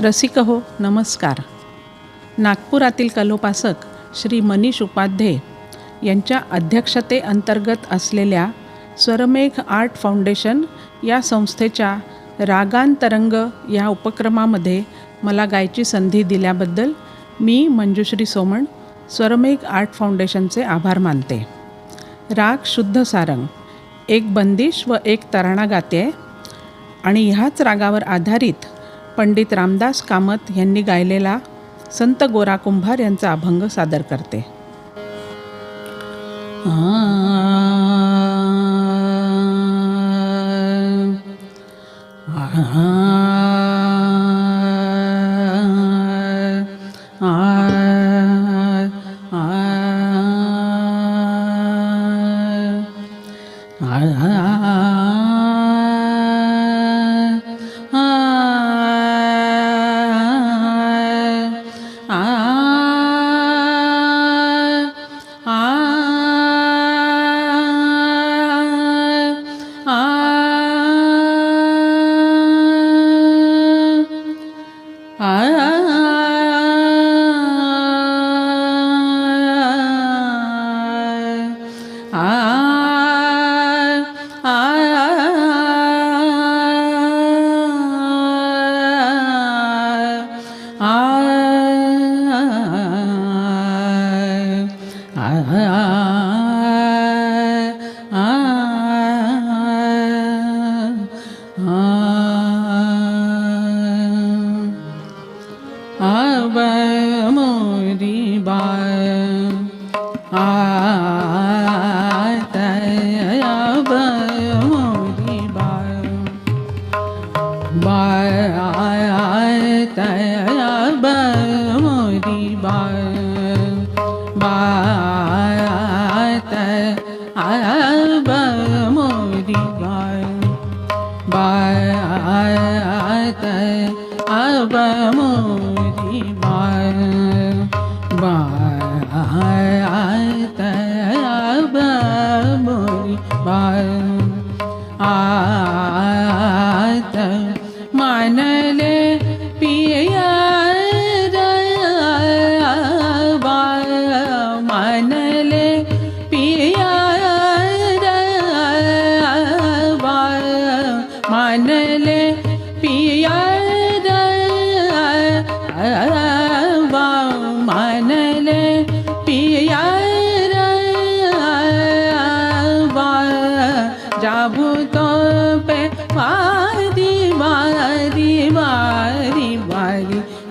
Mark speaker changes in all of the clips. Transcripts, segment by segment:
Speaker 1: रसिक हो नमस्कार. नागपुरातील कलोपासक श्री मनीष उपाध्ये यांच्या अध्यक्षतेअंतर्गत असलेल्या स्वरमेघ आर्ट फाउंडेशन या संस्थेच्या रागांतरंग या उपक्रमामध्ये मला गायची संधी दिल्याबद्दल मी मंजुश्री सोमण स्वरमेघ आर्ट फाउंडेशनचे आभार मानते. राग शुद्ध सारंग एक बंदिश व एक तराणा गाते आहे आणि ह्याच रागावर आधारित पंडित रामदास कामत यांनी गायलेला संत गोरा कुंभार यांचा अभंग सादर करते.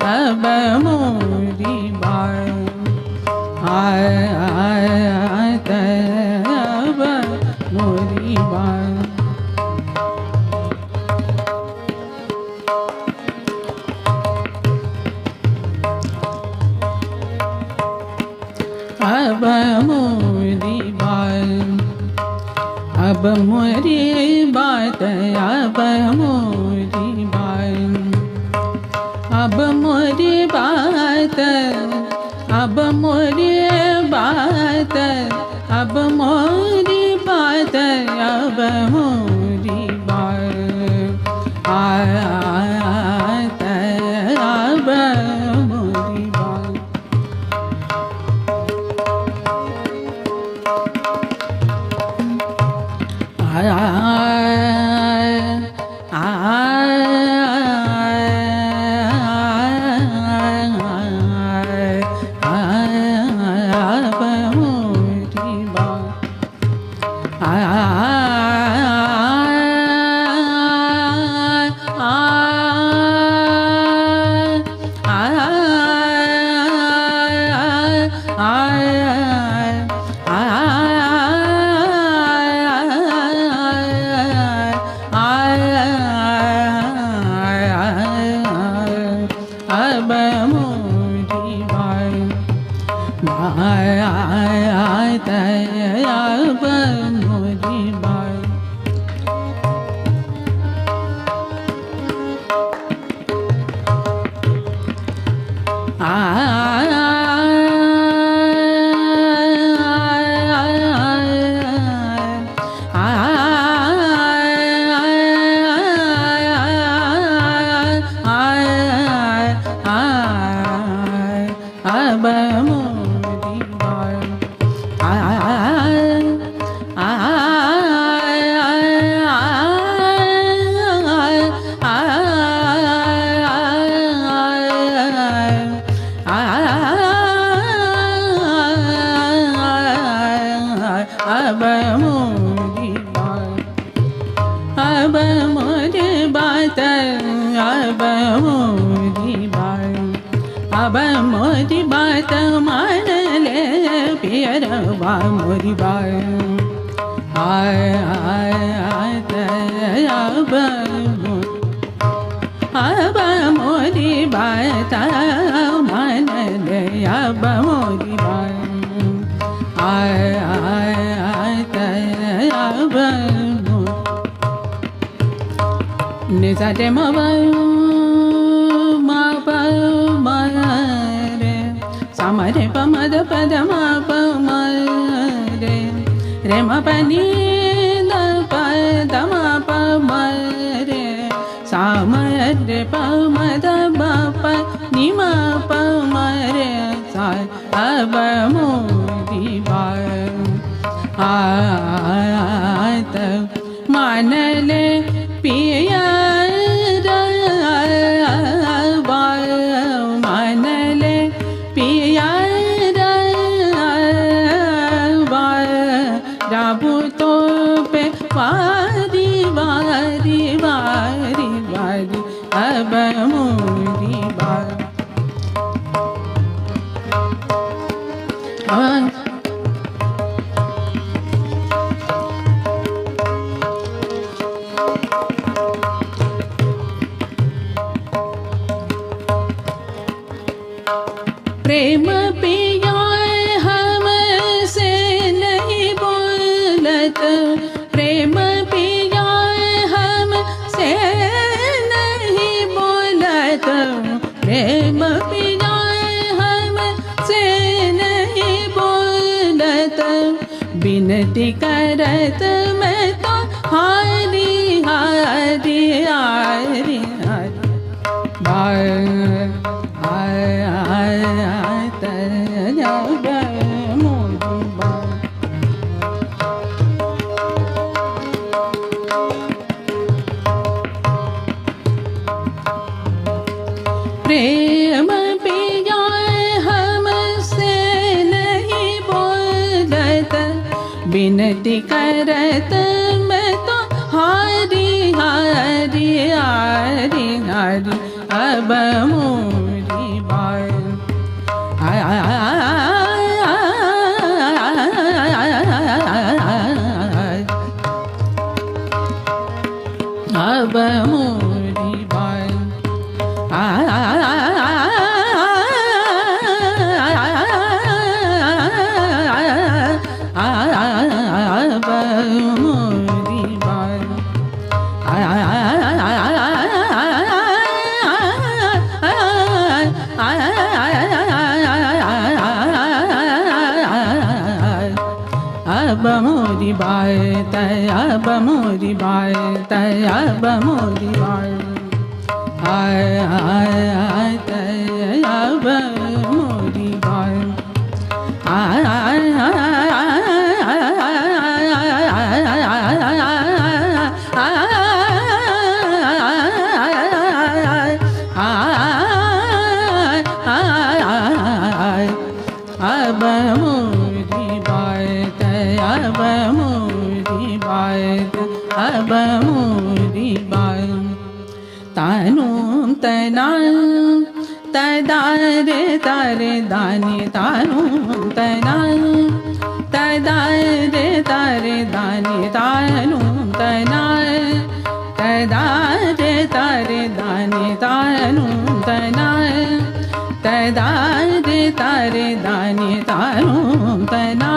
Speaker 1: मारी अब मोरी बार आय आय आय अब मोरी बार अब मोरी बात अब मोरी अब मोरी बात अब मोरी बात अब मोरी बात अब मोरी ai ai ai tay ai ai Ah. आबा मोरी बात मानले पियरवा मोरी बात आय आय आय तर आबा आबा मोरी बात मानले आबा मोरी बात आय आय आय तर आबा निजा रे मवा परमापमारे मनी प्रेम पिया हमसे नहीं बोलत। प्रेम पिया हमसे नहीं बोलत। प्रेम पिया हमसे नहीं बोलत। बिनती करत मैं तो हारी हारी हारी हारी। बाय आय करत मैं तो हारी हारी हारी हारी अब मोरी अब मोरी बाय तय अब मोरी बाय तय अब मोरी बाय आय आय आय तय अब मोरी बाय आय आय आय अब तदारे तारे दानी तानू तना तदारे तारे दानी तानू तना तदारे तारे दानी तानू तना तदारे तारे दानी तानू तना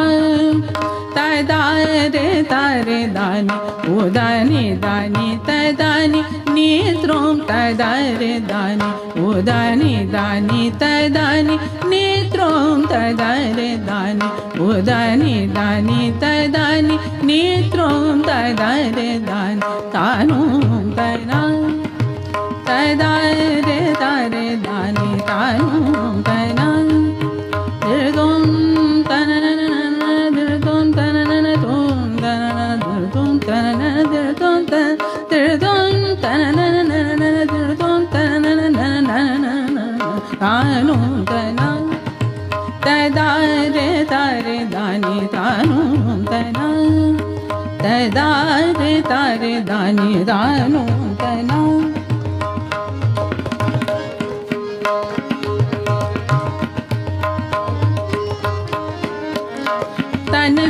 Speaker 1: तदारे तारे दानी उदानी दानी तदानी দানি ত্রম তাই দারে দানি উদানি দানি তাই দানি নেত্রম তাই দারে দানি উদানি দানি তাই দানি নেত্রম তাই দারে দানি তানু তাই না তাই দারে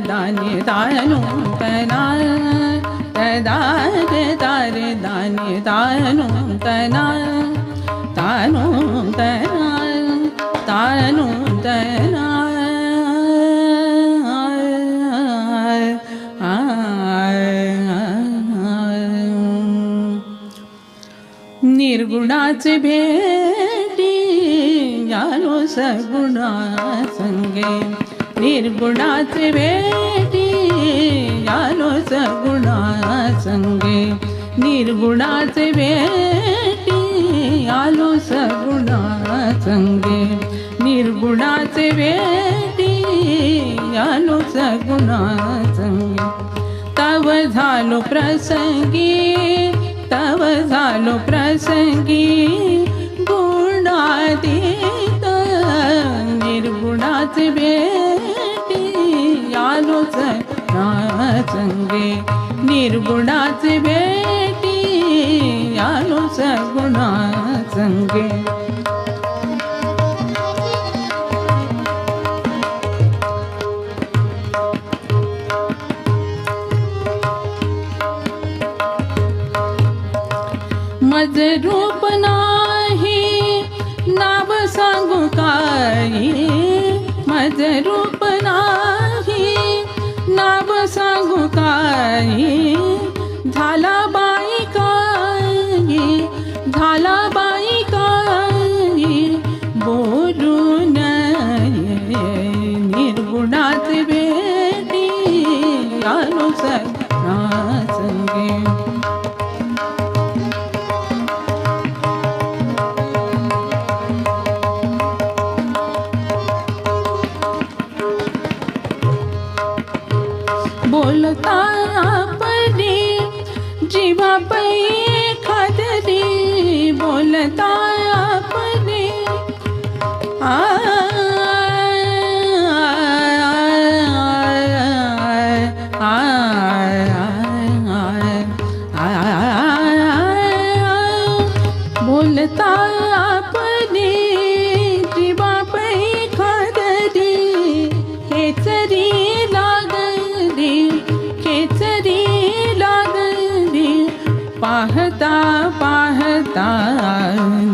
Speaker 1: था क्रांता दा क्रांता तना तदारे तारे दाने दानु तना तदारे तारे दाने दानु तना तानु तना तना निर्गुणाचे भेटी यालो सगुणा संगे निर्गुणाचे भेटी आलो सगुणा संगे निर्गुणाचे भेटी आलो सगुणा संगे निर्गुणाचे भेटी आलो सगुणा संगे तव झालो प्रसंगी तव झालो प्रसंगी गुणातीत निर्गुणाचे भेट संगे निर्गुणाचे भेटी आलो सगुणा संगे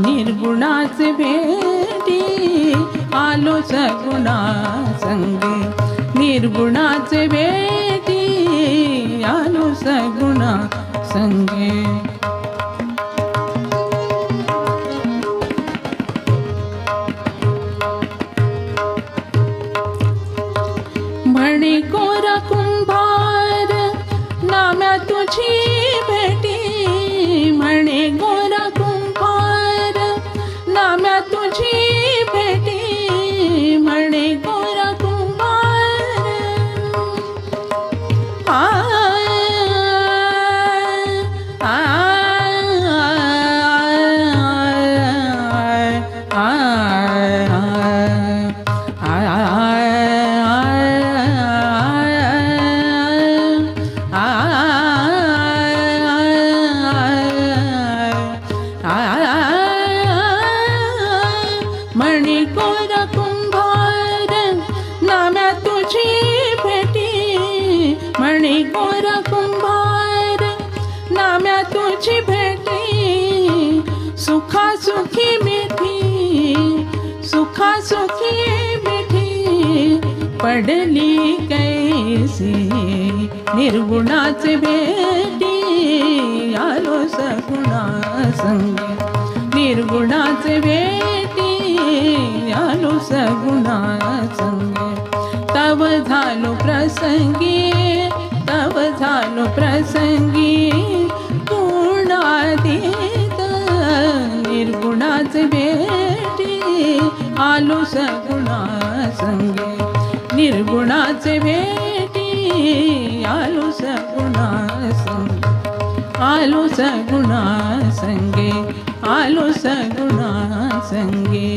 Speaker 1: निर्गुणाच भेटी आलो सगुणा संगे. निर्गुणाच भेटी आलो सगुणा संगे. सुखा सुखी मिठी पडली कैसी? निर्गुणाच भेटी आलो सगुणा संगी. निर्गुणाचे भेटी आलो सगुणा संगी. तव झालो प्रसंगी तव झालो प्रसंगी. गुणातीत निर्गुणाच भेट आलो सगुणा संगे निर्गुणाचे भेटी आलो सगुणा संगे आलो सगुणा संगे आलो सगुणा संगे